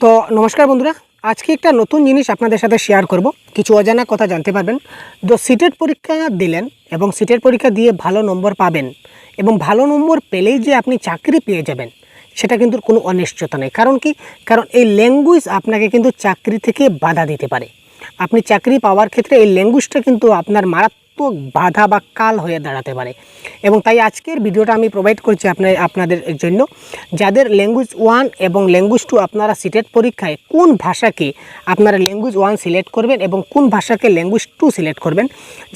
তো নমস্কার বন্ধুরা, আজকে একটা নতুন জিনিস আপনাদের সাথে শেয়ার করব। কিছু অজানা কথা জানতে পারবেন। তো সিটেট পরীক্ষা দিলেন এবং সিটেট পরীক্ষা দিয়ে ভালো নম্বর পাবেন এবং ভালো নম্বর পেলেই যে আপনি চাকরি পেয়ে যাবেন, সেটা কিন্তু কোনো অনিশ্চয়তা নেই। কারণ কি? কারণ এই ল্যাঙ্গুয়েজ আপনাকে কিন্তু চাকরি থেকে বাধা দিতে পারে। আপনি চাকরি পাওয়ার ক্ষেত্রে এই ল্যাঙ্গুয়েজটা কিন্তু আপনার মারাত্মক বাধা বা কাল হয়ে দাঁড়াতে পারে। এবং তাই আজকের ভিডিওটা আমি প্রোভাইড করছি আপনার, আপনাদের জন্য। যাদের ল্যাঙ্গুয়েজ ওয়ান এবং ল্যাঙ্গুয়েজ টু আপনারা সিটেট পরীক্ষায় কোন ভাষাকে আপনারা ল্যাঙ্গুয়েজ ওয়ান সিলেক্ট করবেন এবং কোন ভাষাকে ল্যাঙ্গুয়েজ টু সিলেক্ট করবেন,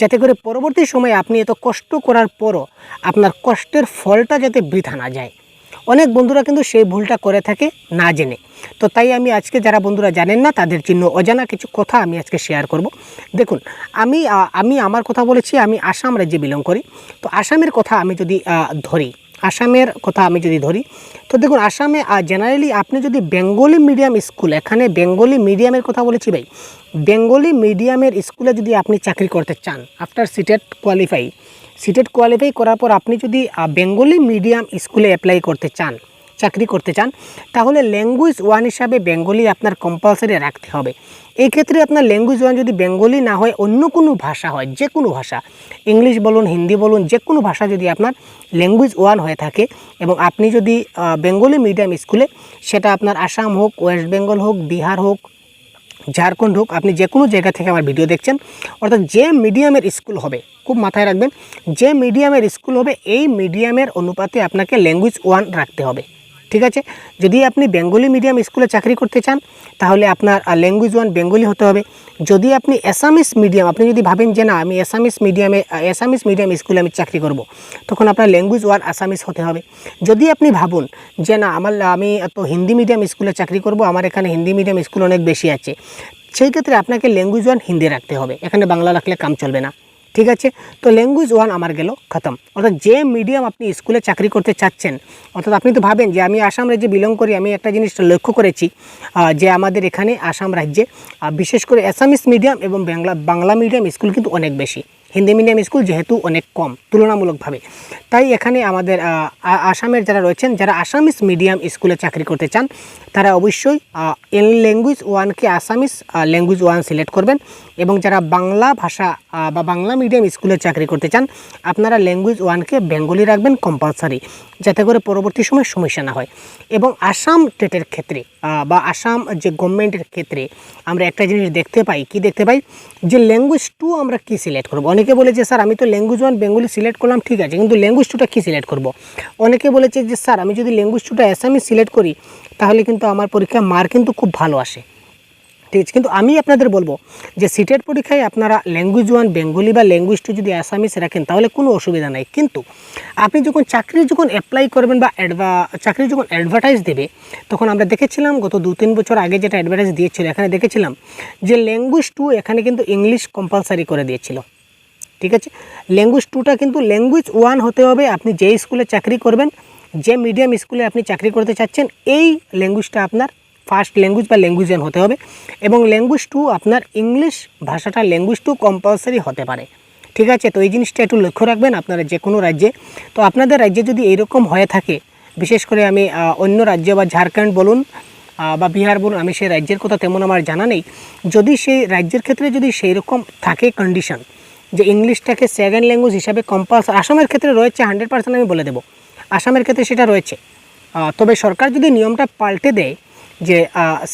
যাতে করে পরবর্তী সময়ে আপনি এত কষ্ট করার পরও আপনার কষ্টের ফলটা যাতে বৃথা না যায়। অনেক বন্ধুরা কিন্তু সেই ভুলটা করে থাকে না জেনে। তো তাই আমি আজকে যারা বন্ধুরা জানেন না, তাদের জন্য অজানা কিছু কথা আমি আজকে শেয়ার করব। দেখুন, আমি আমি আমার কথা বলেছি, আমি আসাম রাজ্যে বিলং করি। তো আসামের কথা আমি যদি ধরি, আসামের কথা আমি যদি ধরি, তো দেখুন, আসামে জেনারেলি আপনি যদি বেঙ্গলি মিডিয়াম স্কুল এখানে বেঙ্গলি মিডিয়ামের কথা বলেছি ভাই, বেঙ্গলি মিডিয়ামের স্কুলে যদি আপনি চাকরি করতে চান after CTET qualify CTET qualify করার পর আপনি যদি বেঙ্গলি মিডিয়াম স্কুলে অ্যাপ্লাই করতে চান, চাকরি করতে চান, তাহলে ল্যাঙ্গুয়েজ ওয়ান হিসাবে বেঙ্গলি আপনার কম্পালসারি রাখতে হবে। এই ক্ষেত্রে আপনার ল্যাঙ্গুয়েজ ওয়ান যদি বেঙ্গলি না হয়, অন্য কোনো ভাষা হয়, যে কোনো ভাষা, ইংলিশ বলুন, হিন্দি বলুন, যে কোনো ভাষা যদি আপনার ল্যাঙ্গুয়েজ ওয়ান হয়ে থাকে এবং আপনি যদি বেঙ্গলি মিডিয়াম স্কুলে, সেটা আপনার আসাম হোক, ওয়েস্ট বেঙ্গল হোক, বিহার হোক ঝাড়খণ্ড হোক, আপনি যে কোনো জায়গা থেকে আমার ভিডিও দেখছেন, অর্থাৎ যে মিডিয়ামের স্কুল হবে, খুব মাথায় রাখবেন, যে মিডিয়ামের স্কুল হবে, এই মিডিয়ামের অনুপাতে আপনাকে ল্যাঙ্গুয়েজ ওয়ান রাখতে হবে। ঠিক আছে? যদি আপনি বেঙ্গলি মিডিয়াম স্কুলে চাকরি করতে চান, তাহলে আপনার ল্যাঙ্গুয়েজ ওয়ান বেঙ্গলি হতে হবে। যদি আপনি অ্যাসামিস মিডিয়াম আপনি যদি ভাবেন যে না, আমি অ্যাসামিস মিডিয়ামে অ্যাসামিস মিডিয়াম স্কুলে আমি চাকরি করব, তখন আপনার ল্যাঙ্গুয়েজ ওয়ান আসামিস হতে হবে। যদি আপনি ভাবুন যে না, আমার, আমি তো হিন্দি মিডিয়াম স্কুলে চাকরি করব, আমার এখানে হিন্দি মিডিয়াম স্কুল অনেক বেশি আছে, সেই ক্ষেত্রে আপনাকে ল্যাঙ্গুয়েজ ওয়ান হিন্দি রাখতে হবে। এখানে বাংলা রাখলে কাম চলবে না। ঠিক আছে? তো ল্যাঙ্গুয়েজ ওয়ান আমার গেল, খতম। অর্থাৎ যে মিডিয়াম আপনি স্কুলে চাকরি করতে চাচ্ছেন, অর্থাৎ আপনি তো ভাবেন যে আমি আসাম রাজ্যে বিলং করি, আমি একটা জিনিস লক্ষ্য করেছি যে আমাদের এখানে আসাম রাজ্যে বিশেষ করে অ্যাসামিস মিডিয়াম এবং বাংলা বাংলা মিডিয়াম স্কুল কিন্তু অনেক বেশি। হিন্দি মিডিয়াম স্কুল যেহেতু অনেক কম, তুলনামূলকভাবে। তাই এখানে আমাদের আসামের যারা রয়েছেন, যারা আসামিস মিডিয়াম স্কুলে চাকরি করতে চান, তারা অবশ্যই এন ল্যাঙ্গুয়েজ ওয়ানকে আসামিস ল্যাঙ্গুয়েজ ওয়ান সিলেক্ট করবেন এবং যারা বাংলা ভাষা বা বাংলা মিডিয়াম স্কুলে চাকরি করতে চান, আপনারা ল্যাঙ্গুয়েজ ওয়ানকে বেঙ্গলি রাখবেন কম্পালসারি যাতে করে পরবর্তী সময় সমস্যা না হয়। এবং আসাম টেটের ক্ষেত্রে বা আসাম যে গভর্নমেন্টের ক্ষেত্রে আমরা একটা জিনিস দেখতে পাই, কি দেখতে পাই? যে ল্যাঙ্গুয়েজ টু আমরা কি সিলেক্ট করব? অনেকে বলে যে স্যার, আমি তো ল্যাঙ্গুয়েজ ওয়ান বেঙ্গলি সিলেক্ট করলাম, ঠিক আছে, কিন্তু ল্যাঙ্গুয়েজ টুটা কী সিলেক্ট করব? অনেকে বলেছে যে, স্যার, আমি যদি ল্যাঙ্গুয়েজ টুটা অ্যাসামিস সিলেক্ট করি, তাহলে কিন্তু আমার পরীক্ষায় মার্ক কিন্তু খুব ভালো আসে। ঠিক আছে, কিন্তু আমি আপনাদের বলব যে সিটেট পরীক্ষায় আপনারা ল্যাঙ্গুয়েজ ওয়ান বেঙ্গলি বা ল্যাঙ্গুয়েজ টু যদি অ্যাসামিস রাখেন, তাহলে কোনো অসুবিধা নাই। কিন্তু আপনি যখন চাকরি যখন অ্যাপ্লাই করবেন বা চাকরি যখন অ্যাডভার্টাইজ দেবে, তখন আমরা দেখেছিলাম গত দু তিন বছর আগে যেটা অ্যাডভার্টাইজ দিয়েছিল, এখানে দেখেছিলাম যে ল্যাঙ্গুয়েজ টু এখানে কিন্তু ইংলিশ কম্পালসারি করে দিয়েছিল। ঠিক আছে? ল্যাঙ্গুয়েজ টুটা কিন্তু ল্যাঙ্গুয়েজ ওয়ান হতে হবে। আপনি যে স্কুলে চাকরি করবেন, যে মিডিয়াম স্কুলে আপনি চাকরি করতে চাচ্ছেন, এই ল্যাঙ্গুয়েজটা আপনার ফার্স্ট ল্যাঙ্গুয়েজ বা ল্যাঙ্গুয়েজ ওয়ান হতে হবে। এবং ল্যাঙ্গুয়েজ টু আপনার ইংলিশ ভাষাটা ল্যাঙ্গুয়েজ টু কম্পালসারি হতে পারে। ঠিক আছে? তো এই জিনিসটা একটু লক্ষ্য রাখবেন আপনারা যে কোনো রাজ্যে। তো আপনাদের রাজ্যে যদি এইরকম হয়ে থাকে, বিশেষ করে আমি অন্য রাজ্য বা ঝাড়খণ্ড বলুন বা বিহার বলুন, আমি সেই রাজ্যের কথা তেমন আমার জানা নেই। যদি সেই রাজ্যের ক্ষেত্রে যদি সেই রকম থাকে কন্ডিশন যে ইংলিশটাকে সেকেন্ড ল্যাঙ্গুয়েজ হিসাবে কম্পালস আসামের ক্ষেত্রে রয়েছে হান্ড্রেড পার্সেন্ট আমি বলে দেবো। আসামের ক্ষেত্রে সেটা রয়েছে। তবে সরকার যদি নিয়মটা পাল্টে দেয় যে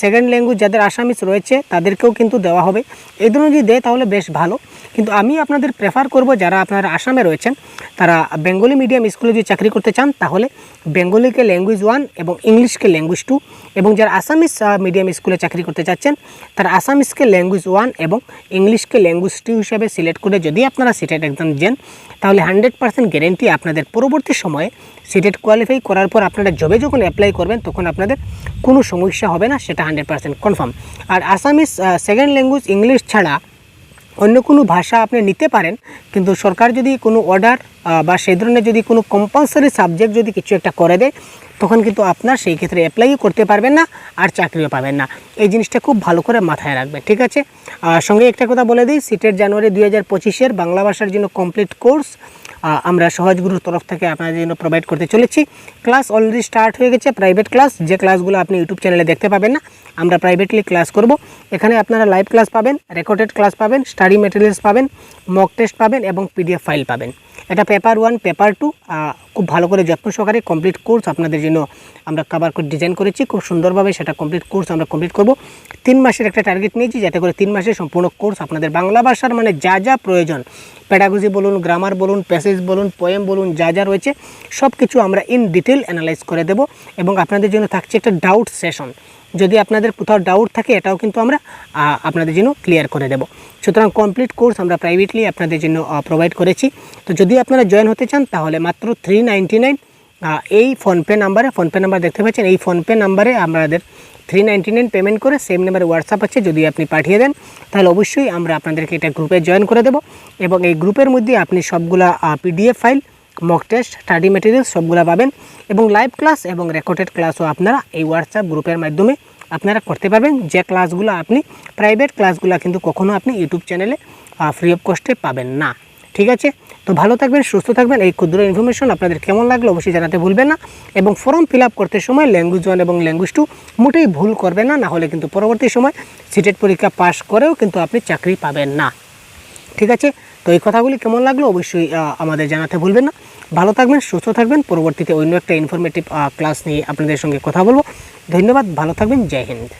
সেকেন্ড ল্যাঙ্গুয়েজ যাদের আসামিস রয়েছে তাদেরকেও কিন্তু দেওয়া হবে। এই ধরনের যদি দেয় তাহলে বেশ ভালো। কিন্তু আমি আপনাদের প্রেফার করব যারা আপনারা আসামে রয়েছেন, তারা বেঙ্গলি মিডিয়াম স্কুলে যদি চাকরি করতে চান, তাহলে বেঙ্গলিকে ল্যাঙ্গুয়েজ ওয়ান এবং ইংলিশকে ল্যাঙ্গুয়েজ টু এবং যারা আসামিস মিডিয়াম স্কুলে চাকরি করতে চাচ্ছেন, তারা আসামিসকে ল্যাঙ্গুয়েজ ওয়ান এবং ইংলিশকে ল্যাঙ্গুয়েজ টু হিসাবে সিলেক্ট করে যদি আপনারা সিটেট এক্সাম দেন, তাহলে হান্ড্রেড পার্সেন্ট গ্যারেন্টি আপনাদের পরবর্তী সময়ে সিটেট কোয়ালিফাই করার পর আপনারা জবে যখন অ্যাপ্লাই করবেন, তখন আপনাদের কোনো সমস্যা হবে না, সেটা হান্ড্রেড পার্সেন্ট কনফার্ম আর আসামিস সেকেন্ড ল্যাঙ্গুয়েজ ইংলিশ ছাড়া অন্য কোনো ভাষা আপনি নিতে পারেন, কিন্তু সরকার যদি কোনো অর্ডার বা সেই ধরনের যদি কোনো কম্পালসারি সাবজেক্ট যদি কিছু একটা করে দেয়, তখন কিন্তু আপনার সেই ক্ষেত্রে অ্যাপ্লাইও করতে পারবেন না আর চাকরিও পাবেন না। এই জিনিসটা খুব ভালো করে মাথায় রাখবেন, ঠিক আছে? সঙ্গে একটা কথা বলে দিই, সিটের জানুয়ারি দুই হাজার পঁচিশের বাংলা ভাষার জন্য কমপ্লিট কোর্স আমরা সহজগুরুর তরফ থেকে আপনাদের জন্য প্রোভাইড করতে চলেছি। ক্লাস অলরেডি স্টার্ট হয়ে গেছে প্রাইভেট ক্লাস যে ক্লাসগুলো আপনি ইউটিউব চ্যানেলে দেখতে পাবেন না, আমরা প্রাইভেটলি ক্লাস করব। এখানে আপনারা লাইভ ক্লাস পাবেন রেকর্ডেড ক্লাস পাবেন স্টাডি মেটেরিয়ালস পাবেন মক টেস্ট পাবেন এবং পিডিএফ ফাইল পাবেন। এটা পেপার ওয়ান পেপার টু খুব ভালো করে যত্ন সহকারে কমপ্লিট কোর্স আপনাদের জন্য আমরা কাবার করে ডিজাইন করেছি। খুব সুন্দরভাবে সেটা কমপ্লিট কোর্স আমরা কমপ্লিট করব। তিন মাসের একটা টার্গেট নিয়েছি যাতে করে তিন মাসের সম্পূর্ণ কোর্স আপনাদের বাংলা ভাষার মানে যা যা প্রয়োজন প্যাডাগজি বলুন গ্রামার বলুন প্যাসেজ বলুন পোয়েম বলুন, যা যা রয়েছে সব কিছু আমরা ইন ডিটেল অ্যানালাইজ করে দেব এবং আপনাদের জন্য থাকছে একটা ডাউট সেশন যদি আপনাদের কোথাও ডাউট থাকে, এটাও কিন্তু আমরা আপনাদের জন্য ক্লিয়ার করে দেব। সুতরাং কমপ্লিট কোর্স আমরা প্রাইভেটলি আপনাদের জন্য প্রোভাইড করেছি। তো যদি আপনারা জয়েন হতে চান, তাহলে মাত্র থ্রি নাইনটি নাইন এই ফোনপে নাম্বারে ফোনপে নাম্বার দেখতে পাচ্ছেন, এই ফোনপে নাম্বারে আমাদের থ্রি নাইনটি নাইন পেমেন্ট করে সেম নাম্বারে হোয়াটসঅ্যাপ আছে, যদি আপনি পাঠিয়ে দেন, তাহলে অবশ্যই আমরা আপনাদেরকে এটা গ্রুপে জয়েন করে দেব। এবং এই গ্রুপের মধ্যে আপনি সবগুলা PDF file mock test study material সবগুলো পাবেন এবং লাইভ ক্লাস এবং রেকর্ডেড ক্লাসও আপনারা এই হোয়াটসঅ্যাপ গ্রুপের মাধ্যমে আপনারা করতে পারবেন। যে ক্লাসগুলো আপনি প্রাইভেট ক্লাসগুলো কিন্তু কখনো আপনি ইউটিউব চ্যানেলে ফ্রি অফ কস্টে পাবেন না। ঠিক আছে? তো ভালো থাকবেন, সুস্থ থাকবেন। এই ক্ষুদ্র ইনফরমেশন আপনাদের কেমন লাগল অবশ্যই জানাতে ভুলবেন না। এবং ফর্ম ফিল করতে সময় ল্যাঙ্গুয়েজ ওয়ান এবং ল্যাঙ্গুয়েজ টু মোটেই ভুল করবেন না না হলে কিন্তু পরবর্তী সময় সিটেট পরীক্ষা পাশ করেও কিন্তু আপনি চাকরি পাবেন না। ঠিক আছে? তো এই কথাগুলি কেমন লাগল অবশ্যই আমাদের জানাতে ভুলবেন না। ভালো থাকবেন, সুস্থ থাকবেন। পরবর্তীতে অন্য একটা ইনফরমেটিভ ক্লাস নিয়ে আপনাদের সঙ্গে কথা বলব। ধন্যবাদ, ভালো থাকবেন, জয় হিন্দ।